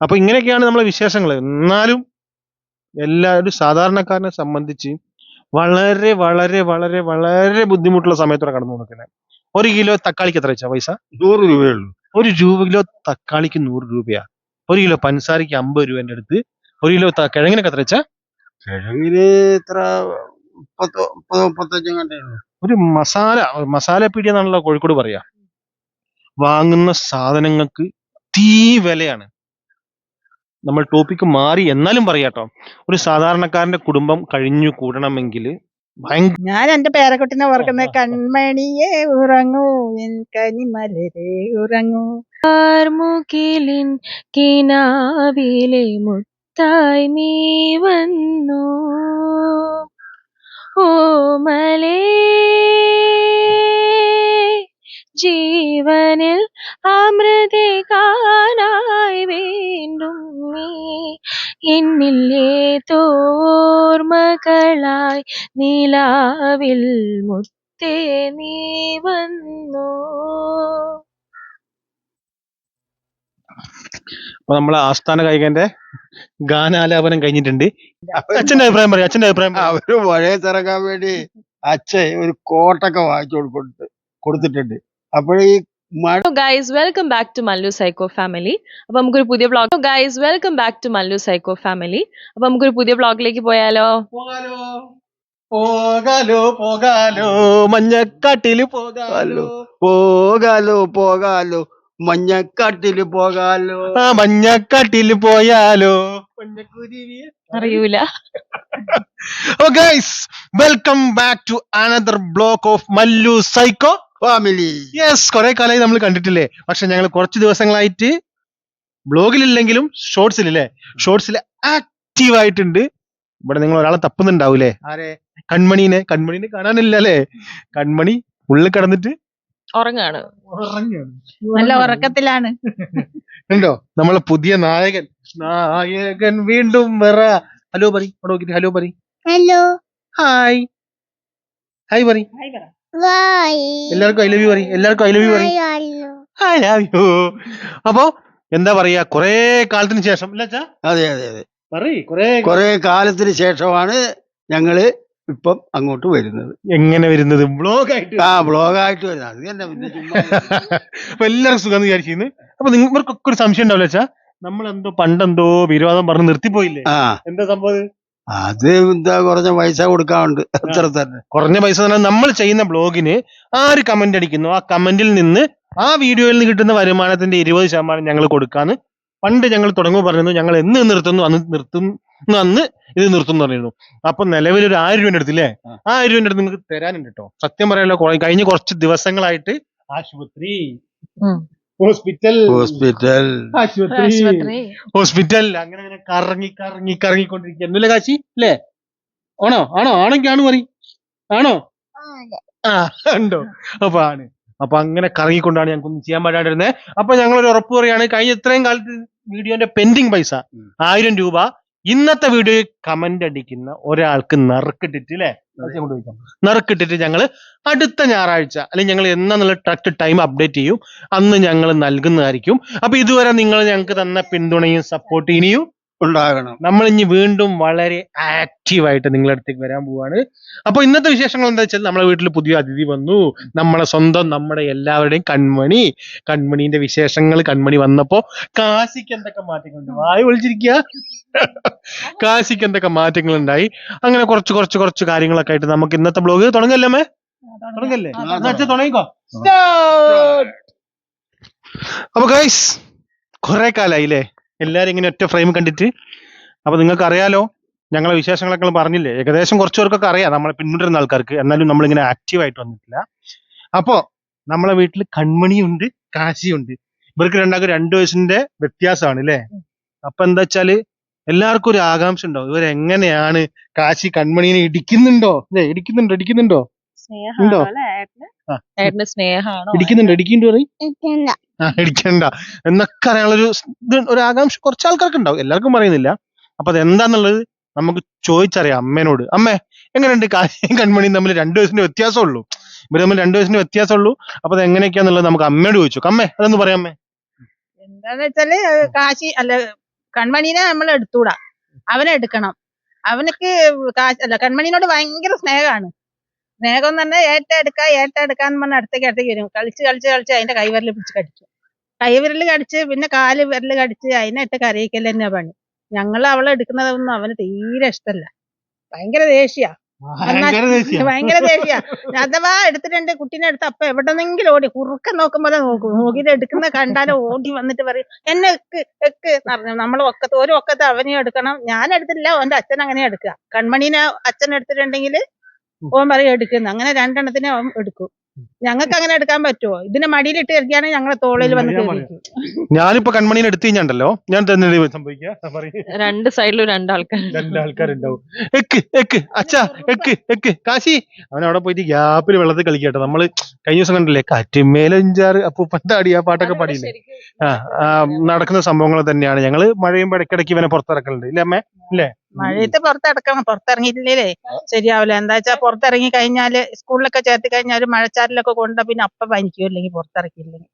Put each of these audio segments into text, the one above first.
അപ്പൊ ഇങ്ങനെയൊക്കെയാണ് നമ്മളെ വിശേഷങ്ങൾ എന്നാലും എല്ലാവരും സാധാരണക്കാരനെ സംബന്ധിച്ച് വളരെ വളരെ വളരെ വളരെ ബുദ്ധിമുട്ടുള്ള സമയത്തോടെ കടന്നു പോകുന്നത് ഒരു കിലോ തക്കാളിക്ക് എത്ര വെച്ചാ പൈസ? നൂറ് രൂപയുള്ളൂ. ഒരു രൂപ കിലോ തക്കാളിക്ക് നൂറ് രൂപയാ. ഒരു കിലോ പഞ്ചസാരക്ക് അമ്പത് രൂപന്റെ അടുത്ത്. ഒരു കിലോ കിഴങ്ങിനൊക്കെ എത്ര വെച്ചാ? കിഴങ്ങിന് എത്ര? ഒരു മസാല മസാല പീടിയെന്നാണല്ലോ കോഴിക്കോട് പറയാ. വാങ്ങുന്ന സാധനങ്ങൾക്ക് തീ വിലയാണ്. നമ്മൾ ടോപ്പിക്ക് മാറി എന്നാലും പറയാട്ടോ. ഒരു സാധാരണക്കാരന്റെ കുടുംബം കഴിഞ്ഞു കൂടണമെങ്കിൽ ഞാൻ എന്റെ പേരക്കുട്ടിനെ ഓർക്കുന്ന കൺമണിയെ ഉറങ്ങൂ എൻ കനിമലരെ ഉറങ്ങൂ. കിനാവിലെ മുത്തായി നീ വന്നു. ഓമലേ ജീവനിൽ അമൃതി എന്നില്ലേ തോർമകളായി നിലാവിൽ മുത്തേ നീ വന്നു. അപ്പൊ നമ്മളെ ആസ്ഥാന കായികന്റെ ഗാനാലാപനം കഴിഞ്ഞിട്ടുണ്ട്. അച്ഛന്റെ അഭിപ്രായം പറയാം അച്ഛന്റെ അഭിപ്രായം അവർ മഴയെ തിറക്കാൻ വേണ്ടി അച്ഛൻ ഒരു കോട്ടൊക്കെ വാങ്ങിച്ചു കൊടുത്തിട്ട് കൊടുത്തിട്ടുണ്ട്. അപ്പോഴീ മഴ guys welcome back to Mallu psycho family അപ്പൊ നമുക്കൊരു പുതിയ vlog guys welcome back to Mallu psycho family അപ്പൊ നമുക്കൊരു പുതിയ വ്ളോഗിലേക്ക് പോയാലോ? പോകാലോ. പോകാലോ മഞ്ഞക്കാട്ടിൽ പോകാലോ. പോകാലോ പോകാലോ. മഞ്ഞക്കാട്ടിൽ പോകാലോ. ആ മഞ്ഞക്കാട്ടിൽ പോയാലോ. അറിയൂല. ഓ guys welcome back to another vlog of Mallu psycho family. Yes കുറെ കാലമായി നമ്മൾ കണ്ടിട്ടില്ലേ? പക്ഷെ ഞങ്ങൾ കുറച്ച് ദിവസങ്ങളായിട്ട് ബ്ലോഗിലില്ലെങ്കിലും ഷോർട്സിലല്ലേ? ഷോർട്സിൽ ആക്റ്റീവ് ആയിട്ടുണ്ട് ഇവിടെ നിങ്ങൾ ഒരാളെ തപ്പുന്നുണ്ടാവൂലേ? ആരെ? കൺമണീനെ. കൺമണീനെ കാണാനില്ല അല്ലേ കൺമണി ഉള്ളിൽ കിടന്നിട്ട് ഉറങ്ങാണ്. നല്ല ഉറക്കത്തിലാണ്. ഉണ്ടോ? നമ്മളെ പുതിയ നായകൻ. നായകൻ വീണ്ടും വേറെ ഹലോ പറ. ഹലോ പറ. ഹലോ. ഹായ് ഹായ് പറ. എല്ലാവർക്കും ഐ ലവ് യു എല്ലാവർക്കും I love you I love you അപ്പൊ എന്താ പറയാ? കൊറേ കാലത്തിന് ശേഷം. അല്ലേ അച്ഛാ. അതെ അതെ അതെ. പറയ്. കൊറേ കുറെ കാലത്തിന് ശേഷമാണ് ഞങ്ങൾ ഇപ്പം അങ്ങോട്ട് വരുന്നത്. എങ്ങനെ വരുന്നത്? ബ്ലോഗ് ആയിട്ട് ആ ബ്ലോഗായിട്ട് വരുന്നത്. അത് തന്നെ പിന്നെ ചുമ്മാ അപ്പൊ എല്ലാവർക്കും സുഖം വിചാരിക്കുന്നു അപ്പൊ നിങ്ങൾക്കൊക്കെ ഒരു സംശയം ഉണ്ടാവില്ല അച്ഛാ? നമ്മളെന്തോ പണ്ടെന്തോ വിരോധം പറഞ്ഞ് നിർത്തിപ്പോയില്ലേ? ആ. എന്താ സംഭവം അത് എന്താ കുറഞ്ഞ പൈസ കൊടുക്കാറുണ്ട്. അത്ര തന്നെ. കുറഞ്ഞ പൈസ തന്നെ നമ്മൾ ചെയ്യുന്ന ബ്ലോഗിന് ആര് കമന്റ് അടിക്കുന്നു? ആ കമന്റിൽ നിന്ന് ആ വീഡിയോയിൽ നിന്ന് കിട്ടുന്ന വരുമാനത്തിന്റെ ഇരുപത് ശതമാനം ഞങ്ങൾ കൊടുക്കാന്ന് പണ്ട് ഞങ്ങൾ തുടങ്ങുമ്പോൾ പറഞ്ഞിരുന്നു ഞങ്ങൾ എന്ന് നിർത്തുന്നു അന്ന് നിർത്തും അന്ന് ഇത് നിർത്തും എന്ന് പറഞ്ഞിരുന്നു. അപ്പൊ നിലവിൽ ഒരു ആയിരം രൂപ എടുത്തില്ലേ ആയിരം രൂപ അടുത്ത് നിങ്ങൾക്ക് തരാനുണ്ട് കേട്ടോ സത്യം പറയാലോ കഴിഞ്ഞ കുറച്ച് ദിവസങ്ങളായിട്ട് ആശുപത്രി. ഹോസ്പിറ്റൽ. ഹോസ്പിറ്റൽ. ആശുപത്രി. ഹോസ്പിറ്റൽ. അങ്ങനെ അങ്ങനെ കറങ്ങി കറങ്ങി കറങ്ങിക്കൊണ്ടിരിക്കുന്നു അല്ലേ കാശി അല്ലേ ആണോ? ആണോ? ആണെങ്കിൽ ആണ് പറ ആണോ? ആ ഉണ്ടോ? അപ്പൊ ആണ്. അപ്പൊ അങ്ങനെ കറങ്ങിക്കൊണ്ടാണ് ഞങ്ങൾക്കൊന്നും ചെയ്യാൻ പറ്റാണ്ടിരുന്നത് അപ്പൊ ഞങ്ങൾ ഒരു ഉറപ്പ് പറയാണ് കഴിഞ്ഞ ഇത്രയും കാലത്ത് വീഡിയോന്റെ പെൻഡിങ് പൈസ. ആയിരം രൂപ ഇന്നത്തെ വീഡിയോയിൽ കമന്റ് അടിക്കുന്ന ഒരാൾക്ക് നറുക്കിട്ടിട്ട് അല്ലേ നറുക്കിട്ടിട്ട് ഞങ്ങൾ അടുത്ത ഞായറാഴ്ച അല്ലെങ്കിൽ ഞങ്ങൾ എന്നുള്ള കറക്റ്റ് ടൈം അപ്ഡേറ്റ് ചെയ്യും അന്ന് ഞങ്ങൾ നൽകുന്നതായിരിക്കും. അപ്പൊ ഇതുവരെ നിങ്ങൾ ഞങ്ങൾക്ക് തന്ന പിന്തുണയും സപ്പോർട്ട് ഇനിയും ഉണ്ടാകണം. നമ്മൾ ഇനി വീണ്ടും വളരെ ആക്റ്റീവായിട്ട് നിങ്ങളുടെ അടുത്തേക്ക് വരാൻ പോവാണ്. അപ്പൊ ഇന്നത്തെ വിശേഷങ്ങൾ എന്താ വെച്ചാൽ നമ്മളെ വീട്ടിൽ പുതിയ അതിഥി വന്നു. നമ്മളെ സ്വന്തം നമ്മുടെ എല്ലാവരുടെയും കൺമണി. കൺമണിന്റെ വിശേഷങ്ങൾ കൺമണി വന്നപ്പോ കാശിക്ക് എന്തൊക്കെ മാറ്റങ്ങളുണ്ട്? വായു ഒളിച്ചിരിക്കുക കാശിക്ക് എന്തൊക്കെ മാറ്റങ്ങൾ ഉണ്ടായി അങ്ങനെ കുറച്ച് കുറച്ച് കുറച്ച് കാര്യങ്ങളൊക്കെ ആയിട്ട് നമുക്ക് ഇന്നത്തെ ബ്ലോഗ് തുടങ്ങല്ലേ അമ്മേ? തുടങ്ങല്ലേ? തുടങ്ങിക്കോ. അപ്പൊ ഗൈസ് കുറെ കാലായില്ലേ? എല്ലാരും ഇങ്ങനെ ഒറ്റ ഫ്രെയിം കണ്ടിട്ട്. അപ്പോൾ നിങ്ങൾക്ക് അറിയാലോ ഞങ്ങളെ വിശേഷങ്ങളൊക്കെ പറഞ്ഞില്ലേ? ഏകദേശം കുറച്ച് പേർക്കൊക്കെ അറിയാം നമ്മളെ പിന്തുടരുന്ന ആൾക്കാർക്ക്. എന്നാലും നമ്മൾ ഇങ്ങനെ ആക്റ്റീവ് ആയിട്ട് വന്നിട്ടില്ല. അപ്പോൾ നമ്മളെ വീട്ടിൽ കൺമണിയുണ്ട് കാശിയുണ്ട്. ഇവർക്ക് രണ്ടാൾക്കും രണ്ട് വയസ്സിന്റെ വ്യത്യാസമാണ് അല്ലേ അപ്പൊ എന്താ വെച്ചാൽ എല്ലാവർക്കും ഒരു ആകാംക്ഷ ഉണ്ടാവും. ഇവരെങ്ങനെയാണ് കാശി കൺമണീനെ ഇടിക്കുന്നുണ്ടോ? അല്ലേ ഇടിക്കുന്നുണ്ടോ? ഇടിക്കുന്നുണ്ടോ? ഉണ്ടോ? ഇടിക്കുന്നുണ്ടോ. ഇടിക്കുന്നുണ്ടോ പറയും. ഇടിക്കണ്ട. എന്നൊക്കെ അറിയാനുള്ളൊരു ഒരു ഇത് ഒരു ആകാംക്ഷ കുറച്ച് ആൾക്കാർക്ക് ഉണ്ടാവും. എല്ലാവർക്കും പറയുന്നില്ല. അപ്പൊ അതെന്താന്നുള്ളത് നമുക്ക് ചോദിച്ചറിയാം അമ്മേനോട്. അമ്മേ എങ്ങനെയുണ്ട്? കാശിയും കൺമണിയും തമ്മിൽ രണ്ടു വയസ്സിന്റെ വ്യത്യാസമുള്ളൂ. ഇവർ തമ്മിൽ രണ്ടു വയസ്സിന്റെ വ്യത്യാസമുള്ളൂ. അപ്പൊ അത് എങ്ങനെയൊക്കെയാന്നുള്ളത് നമുക്ക് അമ്മയോട് ചോദിച്ചു. അമ്മേ അതൊന്ന് പറയാം അമ്മേ. എന്താന്ന് വെച്ചാൽ കാശി അല്ല കൺമണീനെ നമ്മൾ എടുത്തൂടാ. അവനെ എടുക്കണം. അവനക്ക് കാശ് അല്ല കൺമണിനോട് ഭയങ്കര സ്നേഹമാണ്. സ്നേഹം തന്നെ പറഞ്ഞാൽ ഏറ്റെടുക്ക ഏറ്റെടുക്കാന്ന് പറഞ്ഞ അടുത്തേക്ക് അടുത്തേക്ക് വരും. കളിച്ച് കളിച്ച് കളിച്ച് അതിന്റെ കൈവിരൽ പിടിച്ച് കടിക്കും. കൈവിരൽ കടിച്ച് പിന്നെ കാൽ വിരൽ കടിച്ച് അതിനെ ഇട്ട് കരയിക്കൽ തന്നെയാ പണി. ഞങ്ങൾ അവളെ എടുക്കുന്നതൊന്നും അവന് തീരെ ഇഷ്ടല്ല. ഭയങ്കര ദേഷ്യ. ഭയങ്കര ദേഷ്യം. അഥവാ എടുത്തിട്ടുണ്ട് കുട്ടീനെ എടുത്ത് അപ്പൊ എവിടെന്നെങ്കിലും ഓടി കുറുക്കം നോക്കുമ്പോലെ നോക്കും. നോക്കിയിട്ട് എടുക്കുന്ന കണ്ടാലും ഓടി വന്നിട്ട് പറയും എന്നെ എക്ക് എക്ക് പറഞ്ഞു. നമ്മൾ ഒക്കത്ത് ഒരു ഒക്കത്ത് അവനെയും എടുക്കണം. ഞാൻ എടുത്തില്ല ഓന്റെ അച്ഛൻ അങ്ങനെ എടുക്കുക. കൺമണീനെ അച്ഛൻ എടുത്തിട്ടുണ്ടെങ്കിൽ ഓൻ പറയും എടുക്കുന്നു. അങ്ങനെ രണ്ടെണ്ണത്തിനെ അവൻ എടുക്കും. ഞങ്ങൾക്ക് അങ്ങനെ എടുക്കാൻ പറ്റുമോ ഇതിനെ മടിയിലിട്ട് എറിയാണെങ്കിൽ ഞങ്ങളെ തോളിൽ വന്ന് ഞാനിപ്പോ കൺമണീനെ എടുത്തു കഴിഞ്ഞാണ്ടല്ലോ? ഞാൻ തന്നെ സംഭവിക്കുക. രണ്ട് സൈഡിലും രണ്ടാൾക്കാർ രണ്ടാൾക്കാരുണ്ടാവും. എക്ക് എക്ക് അച്ഛാ എക്ക് എക്ക് കാശി. അവൻ അവിടെ പോയിട്ട് ഗ്യാപ്പിൽ വെള്ളത്തിൽ കളിക്കട്ടെ. നമ്മൾ കഴിഞ്ഞ ദിവസം കണ്ടില്ലേ? കാറ്റുമേലഞ്ചാറ് അപ്പൊ അടി ആ പാട്ടൊക്കെ പാടിയില്ലേ? ആ നടക്കുന്ന സംഭവങ്ങൾ തന്നെയാണ്. ഞങ്ങൾ മഴയും ഇടയ്ക്കിടയ്ക്ക് ഇവനെ പുറത്തിറക്കലുണ്ട്. ഇല്ലേ അമ്മേ? മഴയത്ത് പുറത്തിറക്കണം. പുറത്തിറങ്ങിയിട്ടില്ലേ ശരിയാവില്ല. എന്താ വെച്ചാ പുറത്തിറങ്ങി കഴിഞ്ഞാൽ സ്കൂളിലൊക്കെ ചേർത്തി കഴിഞ്ഞാൽ മഴച്ചാറിലൊക്കെ കൊണ്ട പിന്നെ അപ്പ പനിക്കും ഇല്ലെങ്കിൽ പുറത്തിറക്കിയില്ലെങ്കിൽ.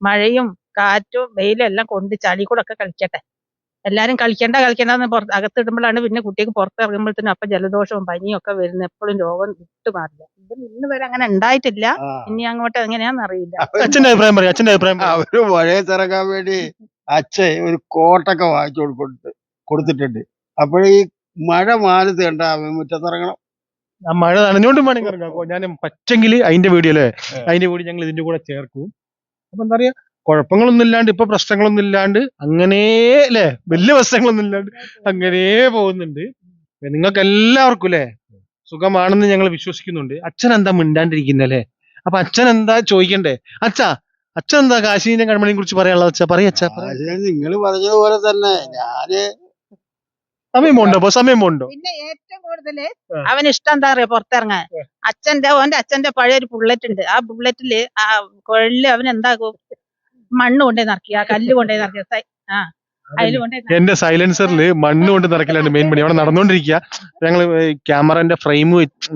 മഴയും കാറ്റും വെയിലും എല്ലാം കൊണ്ട് ചളി കൂടെ ഒക്കെ കളിക്കട്ടെ. എല്ലാരും കളിക്കണ്ട കളിക്കണ്ടെന്ന് പുറത്ത് അകത്തിടുമ്പോഴാണ് പിന്നെ കുട്ടിക്ക് പുറത്തിറങ്ങുമ്പോഴത്തേനും അപ്പൊ ജലദോഷവും പനിയും ഒക്കെ വരുന്നത് എപ്പോഴും രോഗം വിട്ടുമാറില്ല ഇതിന് ഇന്ന് വരെ അങ്ങനെ ഉണ്ടായിട്ടില്ല. ഇനി അങ്ങോട്ട് എങ്ങനെയാന്ന് അറിയില്ല. അച്ഛന്റെ അഭിപ്രായം പറയാം അച്ഛന്റെ അഭിപ്രായം പറയ്. അവർ മഴയത്തിറങ്ങാൻ വേണ്ടി അച്ഛൻ ഒരു കോട്ടൊക്കെ വാങ്ങിച്ചു കൊടുത്തിട്ട് കൊടുത്തിട്ടുണ്ട്. അപ്പോഴീ മഴ മാനത്ത് കണ്ട മുറ്റത്തിറങ്ങണം. ആ മഴ നനഞ്ഞോണ്ടും വേണമെങ്കിൽ ഇറങ്ങാം. ഞാൻ പറ്റെങ്കിൽ അതിന്റെ വീഡിയോ അല്ലേ? അതിന്റെ വീഡിയോ ഞങ്ങൾ ഇതിന്റെ കൂടെ ചേർക്കും. അപ്പൊ എന്താ പറയാ കുഴപ്പങ്ങളൊന്നും ഇല്ലാണ്ട് ഇപ്പൊ പ്രശ്നങ്ങളൊന്നും ഇല്ലാണ്ട് അങ്ങനെ അല്ലേ? വലിയ പ്രശ്നങ്ങളൊന്നും ഇല്ലാണ്ട് അങ്ങനെ പോകുന്നുണ്ട്. നിങ്ങൾക്ക് എല്ലാവർക്കും അല്ലേ സുഖമാണെന്ന് ഞങ്ങൾ വിശ്വസിക്കുന്നുണ്ട്. അച്ഛൻ എന്താ മിണ്ടാണ്ടിരിക്കുന്നല്ലേ അപ്പൊ അച്ഛൻ എന്താ ചോദിക്കണ്ടേ? അച്ഛാ അച്ഛൻ എന്താ കാശിനെ കൺമണിയെ കുറിച്ച് പറയാനുള്ളത്? അച്ഛാ പറയാ അച്ഛാ. നിങ്ങൾ പറഞ്ഞതുപോലെ തന്നെ ഞാൻ സമയം പോണ്ടോ അപ്പൊ സമയമുണ്ടോ? പിന്നെ ഏറ്റവും കൂടുതൽ ആ. അവന് ഇഷ്ടം എന്താ പറയാ പുറത്തിറങ്ങാൻ. അച്ഛന്റെ ഓന്റെ അച്ഛന്റെ പഴയ ഒരു ബുള്ളറ്റ് ഉണ്ട്. ആ ബുള്ളറ്റിൽ ആ കുഴലിൽ അവൻ എന്താകും മണ്ണ് കൊണ്ടേ ആ കല്ല് കൊണ്ടേ നിറക്കി. സൈ- ആ. അതിൽ കൊണ്ടേ നിറയ്ക്കുക. എന്റെ സൈലൻസറിൽ മണ്ണ് കൊണ്ട് നിറക്കലാണ് മെയിൻ പണി. അവിടെ നടന്നുകൊണ്ടിരിക്കുക ഞങ്ങൾ ക്യാമറന്റെ ഫ്രെയിം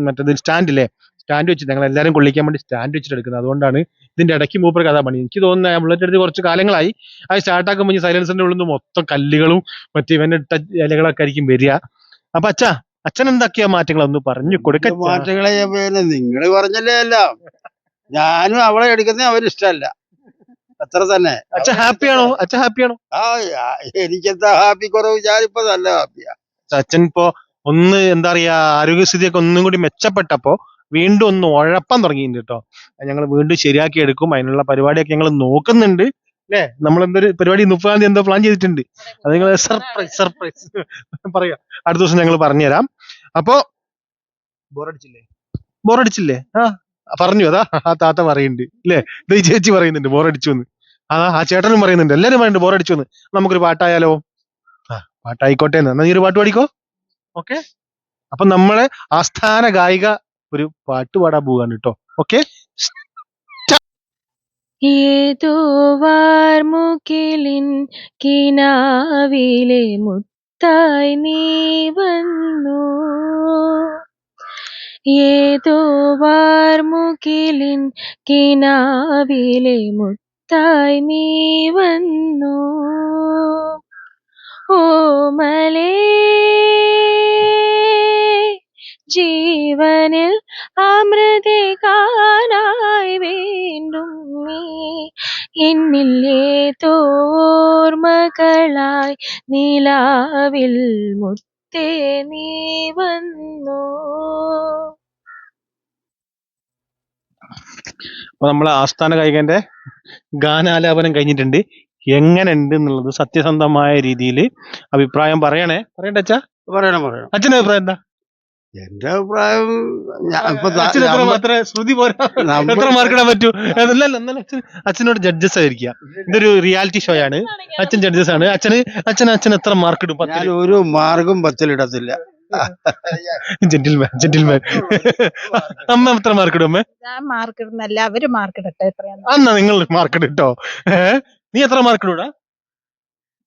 മറ്റേത് സ്റ്റാൻഡ് ഇല്ലേ സ്റ്റാൻഡ് വെച്ചിട്ട് ഞങ്ങൾ എല്ലാരും കൊള്ളിക്കാൻ വേണ്ടി സ്റ്റാൻഡ് വെച്ചിട്ട് എടുക്കുന്നത്. അതുകൊണ്ടാണ് ഇതിന്റെ ഇടയ്ക്ക് മൂപ്പർ കഥ പണി എനിക്ക് തോന്നുന്നത് ആ ബുള്ളറ്റ് എടുത്ത് കുറച്ച് കാലങ്ങളായി. അത് സ്റ്റാർട്ട് ആക്കും ഈ സൈലൻസറിന്റെ ഉള്ളിൽ നിന്ന് മൊത്തം കല്ലുകളും മറ്റേ ഇവന്റെ ഇട്ട ഇലകളൊക്കെ ആയിരിക്കും വരിക. അപ്പൊ അച്ഛാ അച്ഛൻ എന്തൊക്കെയാ മാറ്റങ്ങൾ ഒന്ന് പറഞ്ഞു കൊടുക്ക മാറ്റങ്ങളെ നിങ്ങൾ പറഞ്ഞല്ലേ അല്ല ഞാനും അവളെ എടുക്കുന്ന അവരിഷ്ടല്ല അത്ര തന്നെ. അച്ഛൻ ഹാപ്പിയാണോ അച്ഛൻ ഹാപ്പിയാണോ ആണോ? ആ, എനിക്കെന്താ ഹാപ്പി കുറവ്? ഞാനിപ്പോ നല്ല ഹാപ്പിയാ അച്ഛൻ ഇപ്പോ ഒന്ന് എന്താ പറയാ ആരോഗ്യസ്ഥിതിയൊക്കെ ഒന്നും കൂടി മെച്ചപ്പെട്ടപ്പോ വീണ്ടും ഒന്ന് ഉഴപ്പാൻ തുടങ്ങിയിട്ടുണ്ട് കേട്ടോ ഞങ്ങൾ വീണ്ടും ശരിയാക്കി എടുക്കും. അതിനുള്ള പരിപാടിയൊക്കെ ഞങ്ങൾ നോക്കുന്നുണ്ട്. അല്ലേ? നമ്മൾ എന്തൊരു പരിപാടി? മുപ്പതാം തീയതി എന്തോ പ്ലാൻ ചെയ്തിട്ടുണ്ട്. അത് നിങ്ങൾ സർപ്രൈസ് സർപ്രൈസ് പറയാം. അടുത്ത ദിവസം ഞങ്ങൾ പറഞ്ഞുതരാം. അപ്പോ ബോറടിച്ചില്ലേ? ബോറടിച്ചില്ലേ? ആ പറഞ്ഞു. അതാ ആ താത്ത പറയുന്നുണ്ട്. അല്ലേ? ഇത് ചേച്ചി പറയുന്നുണ്ട് ബോറടിച്ചു എന്ന് ആ ആ ചേട്ടനും പറയുന്നുണ്ട്. എല്ലാരും പറയുന്നുണ്ട് ബോറടിച്ചു എന്ന് നമുക്കൊരു പാട്ടായാലോ? ആ പാട്ടായിക്കോട്ടെ എന്ന്. എന്നാ നീ ഒരു പാട്ട് പാടിക്കോ? ഓക്കെ? അപ്പൊ നമ്മളെ ആസ്ഥാന ഗായിക ഒരു പാട്ട് പാടാൻ പോവാണ് കേട്ടോ ഓക്കെ? ഏതോ വാർമുകിലിൻ കിനാവിലെ മുത്തായി നീ വന്നു. ഏതോ വാർമുകിലിൻ കിനാവിലെ മുത്തായി നീ വന്നു. ഓമലേ ജീവനിൽ അമൃതി കാണായി വീണ്ടും നീ എന്നിൽ ഏതോർമകളായി നിലാവിൽ മുത്തേ നീ വന്നു. അപ്പൊ നമ്മൾ ആസ്ഥാന കായികന്റെ ഗാനാലാപനം കഴിഞ്ഞിട്ടുണ്ട്. എങ്ങനെ ഉണ്ട് എന്നുള്ളത് സത്യസന്ധമായ രീതിയിൽ അഭിപ്രായം പറയണേ. പറയണ്ട അച്ഛാ. പറയണം പറയണം. അച്ഛന്റെ അഭിപ്രായം എന്താ? എന്റെ അഭിപ്രായം ശ്രുതി പോരാ എത്ര മാർക്ക് ഇടാൻ പറ്റൂ? അച്ഛനോട് ജഡ്ജസ് ആയിരിക്കുക. ഇതൊരു റിയാലിറ്റി ഷോ ആണ്. അച്ഛൻ ജഡ്ജസ് ആണ്. അച്ഛന് അച്ഛൻ അച്ഛൻ എത്ര മാർക്ക് ഇടും? ഞാൻ ഒരു മാർഗം പത്തിലിടത്തില്ല ജെന്റിൽമാൻ ജെന്റിൽമാൻ അമ്മ എത്ര മാർക്ക് ഇടും അമ്മ? ഞാൻ മാർക്ക് ഇടുന്നല്ല അവർ മാർക്ക് ഇടട്ടെ അന്നാ നിങ്ങൾ മാർക്ക് ഇട്ടോ നീ എത്ര മാർക്ക് ഇടൂടാ?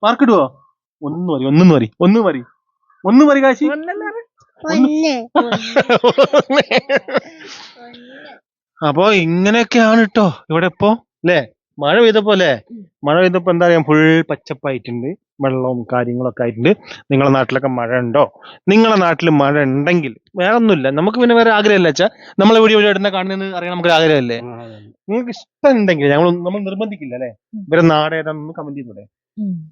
മാർക്ക് ഇടുവോ? ഒന്നും മതി ഒന്നും മതി ഒന്നും മതി. ഒന്നും മതി കാശി. അപ്പൊ ഇങ്ങനെയൊക്കെയാണ് കേട്ടോ ഇവിടെ ഇപ്പൊ അല്ലേ മഴ പെയ്തപ്പോ അല്ലേ മഴ പെയ്തപ്പോ എന്താ പറയാ ഫുൾ പച്ചപ്പായിട്ടുണ്ട്. വെള്ളവും കാര്യങ്ങളൊക്കെ ആയിട്ടുണ്ട്. നിങ്ങളെ നാട്ടിലൊക്കെ മഴ ഉണ്ടോ? നിങ്ങളെ നാട്ടിൽ മഴ ഉണ്ടെങ്കിൽ വേറെ ഒന്നുമില്ല നമുക്ക് പിന്നെ വേറെ ആഗ്രഹമില്ല വെച്ചാൽ നമ്മളെ വീഡിയോ ഇടുന്ന കാണുന്നതെന്ന് അറിയാൻ നമുക്ക് ആഗ്രഹമല്ലേ? നിങ്ങൾക്ക് ഇഷ്ടം ഉണ്ടെങ്കിൽ ഞങ്ങൾ നമ്മൾ നിർബന്ധിക്കില്ല അല്ലെ ഇവരെ നാട് ഏതാണെന്ന് കമന്റ് ചെയ്തൂടെ?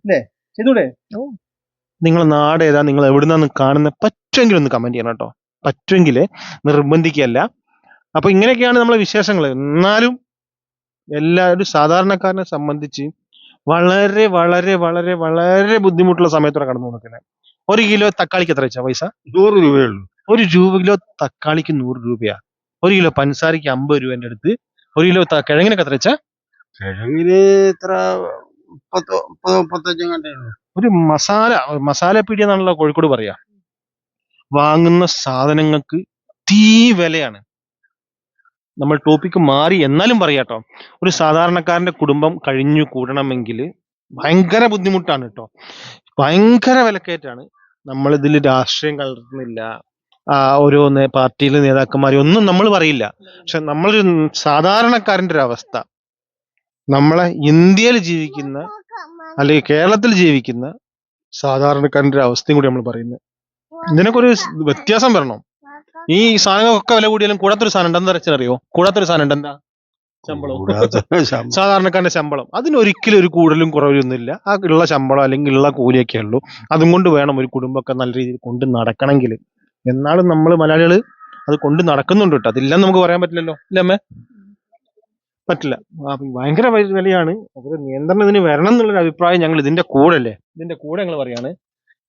അല്ലേ ചെയ്തൂടെ. നിങ്ങളെ നാട് ഏതാ? നിങ്ങൾ എവിടുന്നാന്ന് കാണുന്ന പറ്റുമെങ്കിൽ ഒന്ന് കമന്റ് ചെയ്യണം കേട്ടോ. പറ്റുമെങ്കിൽ നിർബന്ധിക്കല്ല അപ്പൊ ഇങ്ങനെയൊക്കെയാണ് നമ്മളെ വിശേഷങ്ങൾ എന്നാലും എല്ലാവരും സാധാരണക്കാരനെ സംബന്ധിച്ച് വളരെ വളരെ വളരെ വളരെ ബുദ്ധിമുട്ടുള്ള സമയത്തോടെ കടന്നു നോക്കുന്നത് ഒരു കിലോ തക്കാളിക്ക് എത്ര വെച്ചാ പൈസ? നൂറ് രൂപയുള്ളൂ. ഒരു രൂപ കിലോ തക്കാളിക്ക് നൂറ് രൂപയാ. ഒരു കിലോ പഞ്ചസാരക്ക് അമ്പത് രൂപേന്റെ അടുത്ത്. ഒരു കിലോ കിഴങ്ങിനൊക്കെ എത്ര വെച്ചാ? കിഴങ്ങിന് എത്ര ഒരു മസാല മസാല പീടിയെന്നാണല്ലോ കോഴിക്കോട് പറയാ. വാങ്ങുന്ന സാധനങ്ങൾക്ക് തീ വിലയാണ്. നമ്മൾ ടോപ്പിക്ക് മാറി എന്നാലും പറയാട്ടോ ഒരു സാധാരണക്കാരന്റെ കുടുംബം കഴിഞ്ഞു കൂടണമെങ്കിൽ ഭയങ്കര ബുദ്ധിമുട്ടാണ് കേട്ടോ. ഭയങ്കര വിലക്കയറ്റാണ്. നമ്മൾ ഇതിൽ രാഷ്ട്രീയം കലർത്തുന്നില്ല. ഓരോന്ന് പാർട്ടിയിലെ നേതാക്കന്മാരെ ഒന്നും നമ്മൾ പറയില്ല. പക്ഷെ നമ്മളൊരു സാധാരണക്കാരന്റെ ഒരു അവസ്ഥ. നമ്മളെ ഇന്ത്യയിൽ ജീവിക്കുന്ന അല്ലെങ്കിൽ കേരളത്തിൽ ജീവിക്കുന്ന സാധാരണക്കാരന്റെ അവസ്ഥയും കൂടി നമ്മൾ പറയുന്നത്. ഇതിനൊക്കെ വ്യത്യാസം വരണം. ഈ സാധനങ്ങളൊക്കെ വില കൂടിയാലും കൂടാത്തൊരു സാധനം ഉണ്ട് എന്താ അറിയോ കൂടാത്തൊരു സാധനം ഉണ്ട് എന്താ? ശമ്പളം. സാധാരണക്കാരന്റെ ശമ്പളം. അതിനൊരിക്കലും ഒരു കൂടുതലും കുറവൊന്നുമില്ല ആ ഉള്ള ശമ്പളം അല്ലെങ്കിൽ ഉള്ള കൂലിയൊക്കെ ഉള്ളൂ. അതും കൊണ്ട് വേണം ഒരു കുടുംബമൊക്കെ നല്ല രീതിയിൽ കൊണ്ട് നടക്കണമെങ്കിൽ. എന്നാലും നമ്മൾ മലയാളികൾ അത് കൊണ്ട് നടക്കുന്നുണ്ട് കേട്ടോ. അതില്ലെന്ന് നമുക്ക് പറയാൻ പറ്റില്ലല്ലോ. ഇല്ല അമ്മേ? പറ്റില്ല. ഭയങ്കര വിലയാണ്. അതൊരു നിയന്ത്രണം ഇതിന് വരണം എന്നുള്ളൊരു അഭിപ്രായം ഞങ്ങൾ ഇതിന്റെ കൂടെ അല്ലേ? ഇതിന്റെ കൂടെ ഞങ്ങൾ പറയാണ്.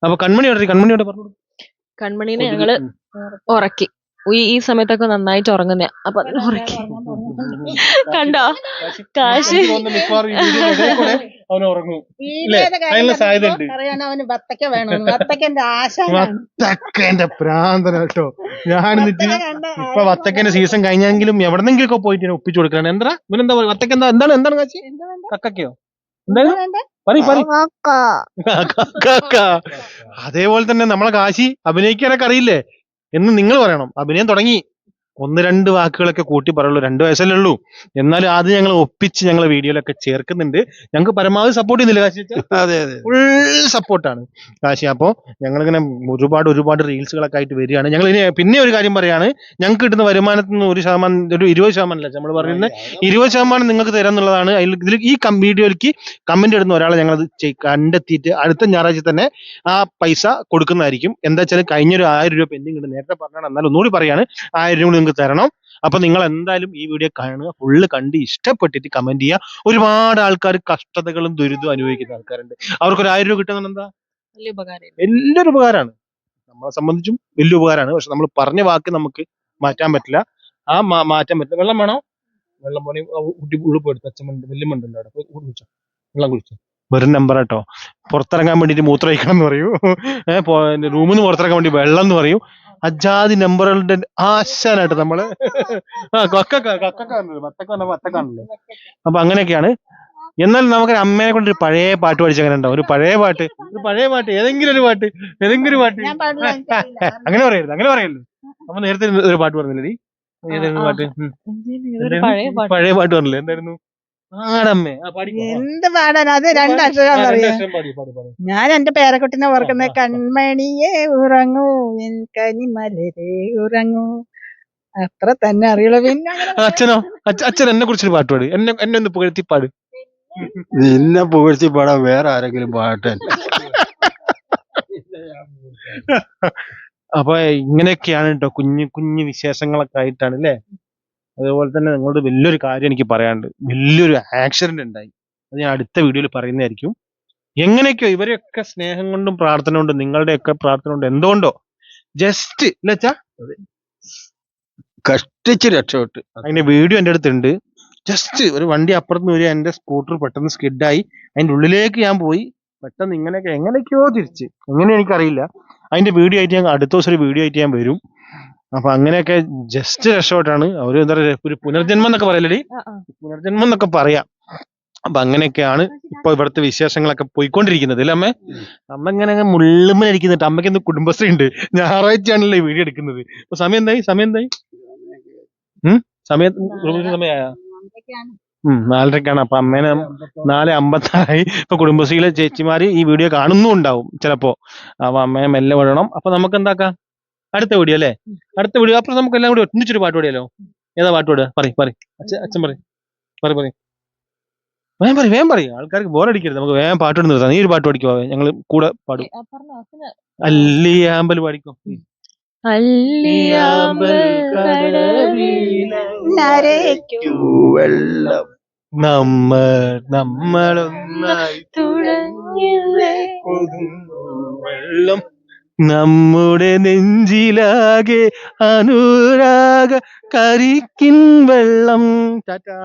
അപ്പൊ കൺമണിയോടെ കൺമണിയോടെ പറഞ്ഞു കൺമണീനെ ഞങ്ങൾ ഉറക്കി. ഈ ഈ സമയത്തൊക്കെ നന്നായിട്ട് ഉറങ്ങുന്ന. അപ്പൊ ഉറക്കി. കണ്ടോ? കാശ് വത്തക്കന്റെ ആശാനാണ് വത്തക്കേന്റെ പ്രാന്തന കേട്ടോ. ഞാൻ എന്നിട്ട് ഇപ്പൊ വത്തക്കേന്റെ സീസൺ കഴിഞ്ഞെങ്കിലും എവിടെന്നെങ്കിലും ഒക്കെ പോയിട്ട് ഒപ്പിച്ചു കൊടുക്കണം എന്താ? പിന്നെന്താ വത്തക്ക എന്താ? എന്താണ് എന്താണ് കാശി? എന്താ കക്കക്കയോ? എന്താണ്? കക്ക. അതേപോലെ തന്നെ നമ്മളെ കാശി അഭിനയിക്കാനൊക്കെ അറിയില്ലേ? എന്ന് നിങ്ങൾ പറയണം. അഭിനയം തുടങ്ങി. ഒന്ന് രണ്ട് വാക്കുകളൊക്കെ കൂട്ടി പറയുള്ളൂ. രണ്ട് വയസ്സല്ലേ ഉള്ളൂ. എന്നാലും ആദ്യം ഞങ്ങൾ ഒപ്പിച്ച് ഞങ്ങൾ വീഡിയോയിലൊക്കെ ചേർക്കുന്നുണ്ട്. ഞങ്ങൾക്ക് പരമാവധി സപ്പോർട്ട് ചെയ്യുന്നില്ല കാശി അതെ അതെ. ഫുൾ സപ്പോർട്ടാണ് കാശി അപ്പോൾ ഞങ്ങളിങ്ങനെ ഒരുപാട് ഒരുപാട് റീൽസുകളൊക്കെ ആയിട്ട് വരികയാണ്. ഞങ്ങൾ ഇനി പിന്നെ ഒരു കാര്യം പറയാണ്. ഞങ്ങൾക്ക് കിട്ടുന്ന വരുമാനത്തിൽ നിന്ന് ഒരു ശതമാനം ഒരു ഇരുപത് ശതമാനം അല്ല. നമ്മൾ പറയുന്നത് ഇരുപത് ശതമാനം നിങ്ങൾക്ക് തരാം എന്നുള്ളതാണ് അതിൽ ഇതിൽ ഈ വീഡിയോയിലേക്ക് കമന്റ് ഇടുന്ന ഒരാളെ ഞങ്ങൾ അത് കണ്ടെത്തിയിട്ട് അടുത്ത ഞായറാഴ്ച തന്നെ ആ പൈസ കൊടുക്കുന്നതായിരിക്കും. എന്താ വെച്ചാൽ കഴിഞ്ഞൊരു ആയിരം രൂപ പെൻഡിങ് ഉണ്ട്. നേരത്തെ പറഞ്ഞാണ്. എന്നാലും ഒന്നുകൂടി പറയാണ്. ആയിരം രൂപ നിങ്ങൾക്ക് തരണം. അപ്പൊ നിങ്ങൾ എന്തായാലും ഈ വീഡിയോ കാണുക. ഫുള്ള് കണ്ട് ഇഷ്ടപ്പെട്ടിട്ട് കമന്റ് ചെയ്യുക. ഒരുപാട് ആൾക്കാർ കഷ്ടതകളും ദുരിതവും അനുഭവിക്കുന്ന ആൾക്കാരുണ്ട്. അവർക്ക് ഒരു ആയിരം രൂപ കിട്ടുന്നത് എന്താ? വലിയ വലിയൊരു ഉപകാരമാണ്. നമ്മളെ സംബന്ധിച്ചും വലിയ ഉപകാരമാണ്. പക്ഷെ നമ്മൾ പറഞ്ഞ വാക്ക് നമുക്ക് മാറ്റാൻ പറ്റില്ല. ആ മാറ്റാൻ പറ്റില്ല. വെള്ളം വേണോ? വെള്ളം പോലെ കുട്ടി ഉഴുപ്പ് എടുത്ത് അച്ഛമുണ്ട് വല്യമ്മണ്ടല്ലോ അവിടെ? കുടിച്ചോ വെള്ളം കുടിച്ചോ വെറും നമ്പർ കേട്ടോ പുറത്തിറങ്ങാൻ വേണ്ടിട്ട് മൂത്രം ഒഴിക്കണം എന്ന് പറയൂ. ഏഹ് റൂമിൽ നിന്ന് പുറത്തിറങ്ങാൻ വേണ്ടി വെള്ളം എന്ന് പറയും. അജാതി നമ്പറുകളുടെ ആശാനായിട്ട് നമ്മൾ അപ്പൊ അങ്ങനെയൊക്കെയാണ്. എന്നാൽ നമുക്ക് അമ്മയെ കൊണ്ട് ഒരു പഴയ പാട്ട് പഠിച്ച അങ്ങനെ ഉണ്ടാവും? ഒരു പഴയ പാട്ട് ഒരു പഴയ പാട്ട് ഏതെങ്കിലും ഒരു പാട്ട് ഏതെങ്കിലും ഒരു പാട്ട്. അങ്ങനെ പറയരുത് അങ്ങനെ പറയല്ലോ അപ്പൊ നേരത്തെ ഒരു പാട്ട് പറഞ്ഞില്ലേ ഏതായിരുന്നു പാട്ട്. പഴയ പാട്ട് പറഞ്ഞില്ലേ? എന്തായിരുന്നു? ആടമ്മേ എന്ത് പാടാൻ അത് രണ്ടക്ഷരം ഞാൻ എന്റെ പേരക്കുട്ടിനെ ഓർക്കുന്ന. കൺമണിയെ ഉറങ്ങൂ എൻ കനിമലരെ ഉറങ്ങൂ. അത്ര തന്നെ അറിയുള്ളൂ. പിന്നെ അച്ഛനോ അച്ഛ- അച്ഛൻ എന്നെ കുറിച്ചൊരു പാട്ട് പാട്. എന്നെ എന്നെ ഒന്ന് പുകഴ്ത്തി പാട്. നിന്നെ പുകഴ്ത്തി പാടാൻ വേറെ ആരെങ്കിലും പാട്ടെ അപ്പൊ ഇങ്ങനെയൊക്കെയാണ് കേട്ടോ കുഞ്ഞു കുഞ്ഞു വിശേഷങ്ങളൊക്കെ ആയിട്ടാണ് അല്ലേ അതുപോലെ തന്നെ നിങ്ങളോട് വലിയൊരു കാര്യം എനിക്ക് പറയാനുണ്ട്. വലിയൊരു ആക്സിഡന്റ് ഉണ്ടായി. അത് ഞാൻ അടുത്ത വീഡിയോയിൽ പറയുന്നതായിരിക്കും. എങ്ങനെയൊക്കെയോ ഇവരെയൊക്കെ സ്നേഹം കൊണ്ടും പ്രാർത്ഥന കൊണ്ടും നിങ്ങളുടെയൊക്കെ പ്രാർത്ഥന കൊണ്ടും എന്തുകൊണ്ടോ ജസ്റ്റ് ഇല്ലച്ചാ കഷ്ടിച്ച് രക്ഷപ്പെട്ട്. അതിന്റെ വീഡിയോ എന്റെ അടുത്തുണ്ട്. ജസ്റ്റ് ഒരു വണ്ടി അപ്പുറത്ത് വരിക എന്റെ സ്കൂട്ടർ പെട്ടെന്ന് സ്കിഡായി അതിന്റെ ഉള്ളിലേക്ക് ഞാൻ പോയി. പെട്ടെന്ന് ഇങ്ങനെയൊക്കെ എങ്ങനെയൊക്കെയോ തിരിച്ച്. എങ്ങനെ എനിക്കറിയില്ല. അതിന്റെ വീഡിയോ ആയിട്ട് ഞാൻ അടുത്ത ദിവസം ഒരു വീഡിയോ ആയിട്ട് ഞാൻ വരും. അപ്പൊ അങ്ങനെയൊക്കെ ജസ്റ്റ് രക്ഷപ്പെട്ടാണ്. അവർ എന്താ പറയുക ഒരു പുനർജന്മം എന്നൊക്കെ പറയലടി. പുനർജന്മം എന്നൊക്കെ പറയാം. അപ്പൊ അങ്ങനെയൊക്കെയാണ് ഇപ്പൊ ഇവിടുത്തെ വിശേഷങ്ങളൊക്കെ പോയിക്കൊണ്ടിരിക്കുന്നത് അല്ലേ അമ്മേ? അമ്മ ഇങ്ങനെ മുള്ളുമ്മനെ ഇരിക്കുന്നുണ്ട് അമ്മയ്ക്ക് എന്ത് കുടുംബശ്രീ ഉണ്ട് ഞായറാഴ്ചയാണല്ലോ ഈ വീഡിയോ എടുക്കുന്നത്. അപ്പൊ സമയം എന്തായി? സമയം എന്തായി? ഉം? സമയം സമയമായ നാലരക്കാണ്. അപ്പൊ അമ്മേനെ നാല് അമ്പത്താറായി ഇപ്പൊ കുടുംബശ്രീയിലെ ചേച്ചിമാര് ഈ വീഡിയോ കാണുന്നുണ്ടാവും ചിലപ്പോ. അപ്പൊ അമ്മയെ മെല്ലെ വിടണം. അപ്പൊ നമുക്ക് എന്താക്കാം അടുത്ത വീഡിയോ അല്ലേ? അടുത്ത വീഡിയോ അപ്പൊ നമുക്ക് എല്ലാം കൂടി ഒന്നിച്ചൊരു പാട്ട് പാടിയാലോ? ഏതാ പാട്ട് പാടുക? പറയും പറ അച്ഛൻ അച്ഛൻ പറയും. പറയും പറ വേഗം പറ വേഗം പറയും. ആൾക്കാർക്ക് ബോറടിക്കരുത് നമുക്ക് വേം പാട്ട് പാടി നിർത്താം നീ ഒരു പാട്ട് പാടിക്കോ? ഞങ്ങൾ കൂടെ പാടും. അല്ലിയാമ്പൽ പാടിക്കോ? അല്ലിയാമ്പൽ കടവിലെ നരയ്ക്കു വെള്ളം. നമ്മൾ നമ്മളൊന്നായി തുഴഞ്ഞില്ലേ വെള്ളം. നമ്മുടെ നെഞ്ചിലാകെ അനുരാഗ കരിക്കിൻ വെള്ളം. ടാറ്റാ.